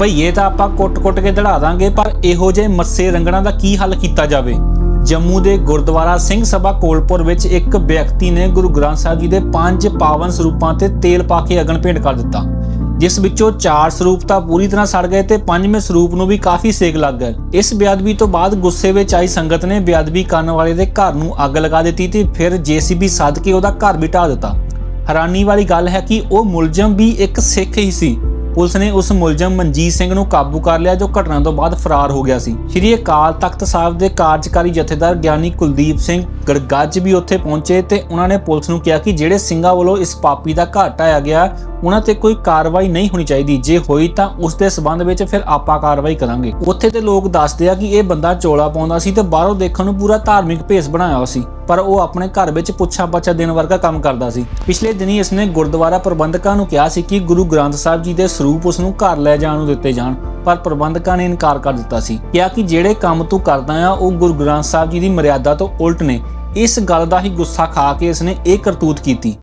ਭਈਏ ਤਾਂ ਆਪਾਂ ਕੁੱਟ-ਕੁੱਟ ਕੇ ਦੜਾ ਦਾਂਗੇ, ਪਰ ਇਹੋ ਜਿਹੇ ਮੱਸੇ ਰੰਗਣਾ ਦਾ ਕੀ ਹੱਲ ਕੀਤਾ ਜਾਵੇ? ਜੰਮੂ ਦੇ ਗੁਰਦੁਆਰਾ ਸਿੰਘ ਸਭਾ ਕੋਲਪੁਰ ਵਿੱਚ ਇੱਕ ਵਿਅਕਤੀ ਨੇ ਗੁਰੂ ਗ੍ਰੰਥ ਸਾਹਿਬ ਜੀ ਦੇ ਪੰਜ ਪਾਵਨ ਸਰੂਪਾਂ ਤੇ ਤੇਲ ਪਾ ਕੇ ਅਗਨ ਭੇਟ ਕਰ ਦਿੱਤਾ। ਜਿਸ ਵਿੱਚੋਂ ਚਾਰ ਸਰੂਪ ਤਾਂ ਪੂਰੀ ਤਰ੍ਹਾਂ ਸੜ ਗਏ ਤੇ ਪੰਜਵੇਂ ਸਰੂਪ ਨੂੰ ਵੀ ਕਾਫੀ ਸੇਕ ਲੱਗ ਗਏ। ਇਸ ਬੇਅਦਬੀ ਤੋਂ ਬਾਅਦ ਗੁੱਸੇ ਵਿੱਚ ਆਈ ਸੰਗਤ ਨੇ ਬੇਅਦਬੀ ਕਰਨ ਵਾਲੇ ਦੇ ਘਰ ਨੂੰ ਅੱਗ ਲਗਾ ਦਿੱਤੀ ਤੇ ਫਿਰ ਜੀਸੀਬੀ ਸੱਦ ਕੇ ਉਹਦਾ ਘਰ ਵੀ ਢਾਹ ਦਿੱਤਾ। ਹੈਰਾਨੀ ਵਾਲੀ ਗੱਲ ਹੈ ਕਿ ਉਹ ਮੁਲਜ਼ਮ ਵੀ ਇੱਕ ਸਿੱਖ ਹੀ ਸੀ। ਪੁਲਿਸ ਨੇ ਉਸ ਮੁਲਜ਼ਮ ਮਨਜੀਤ ਸਿੰਘ ਨੂੰ ਕਾਬੂ ਕਰ ਲਿਆ, ਜੋ ਘਟਨਾ ਤੋਂ ਬਾਅਦ ਫਰਾਰ ਹੋ ਗਿਆ ਸੀ। ਸ਼੍ਰੀ ਅਕਾਲ ਤਖਤ ਸਾਹਿਬ ਦੇ ਕਾਰਜਕਾਰੀ ਜਥੇਦਾਰ ਗਿਆਨੀ ਕੁਲਦੀਪ ਸਿੰਘ ਗੜਗੱਜ ਵੀ ਉੱਥੇ ਪਹੁੰਚੇ ਤੇ ਉਹਨਾਂ ਨੇ ਪੁਲਿਸ ਨੂੰ ਕਿਹਾ ਕਿ ਜਿਹੜੇ ਸਿੰਘਾਂ ਵੱਲੋਂ ਇਸ ਪਾਪੀ ਦਾ ਘਰ ਢਾਇਆ ਗਿਆ, ਉਹਨਾਂ ਤੇ ਕੋਈ ਕਾਰਵਾਈ ਨਹੀਂ ਹੋਣੀ ਚਾਹੀਦੀ। ਜੇ ਹੋਈ ਤਾਂ ਉਸ ਦੇ ਸਬੰਧ ਵਿੱਚ ਫਿਰ ਆਪਾਂ ਕਾਰਵਾਈ ਕਰਾਂਗੇ। ਉੱਥੇ ਤੇ ਲੋਕ ਦੱਸਦੇ ਆ ਕਿ ਇਹ ਬੰਦਾ ਚੋਲਾ ਪਾਉਂਦਾ ਸੀ ਤੇ ਬਾਹਰੋਂ ਦੇਖਣ ਨੂੰ ਪੂਰਾ ਧਾਰਮਿਕ ਭੇਸ ਬਣਾਇਆ ਹੋਇਆ ਸੀ। ਪਰ ਉਹ ਆਪਣੇ ਘਰ ਵਿੱਚ ਪੁੱਛਾ ਪੱਛਾ ਦੇਣ ਵਰਗਾ ਕੰਮ ਕਰਦਾ ਸੀ। ਪਿਛਲੇ ਦਿਨੀ ਇਸਨੇ ਗੁਰਦੁਆਰਾ ਪ੍ਰਬੰਧਕਾਂ ਨੂੰ ਕਿਹਾ ਸੀ ਕਿ ਗੁਰੂ ਗ੍ਰੰਥ ਸਾਹਿਬ ਜੀ ਦੇ ਸਰੂਪ ਉਸ ਨੂੰ ਘਰ ਲੈ ਜਾਣ ਨੂੰ ਦਿੱਤੇ ਜਾਣ, ਪਰ ਪ੍ਰਬੰਧਕਾਂ ਨੇ ਇਨਕਾਰ ਕਰ ਦਿੱਤਾ ਸੀ। ਕਿਹਾ ਕਿ ਜਿਹੜੇ ਕੰਮ ਤੂੰ ਕਰਦਾ ਆ, ਉਹ ਗੁਰੂ ਗ੍ਰੰਥ ਸਾਹਿਬ ਜੀ ਦੀ ਮਰਿਆਦਾ ਤੋਂ ਉਲਟ ਨੇ। ਇਸ ਗੱਲ ਦਾ ਹੀ ਗੁੱਸਾ ਖਾ ਕੇ ਇਸਨੇ ਇਹ ਕਰਤੂਤ ਕੀਤੀ।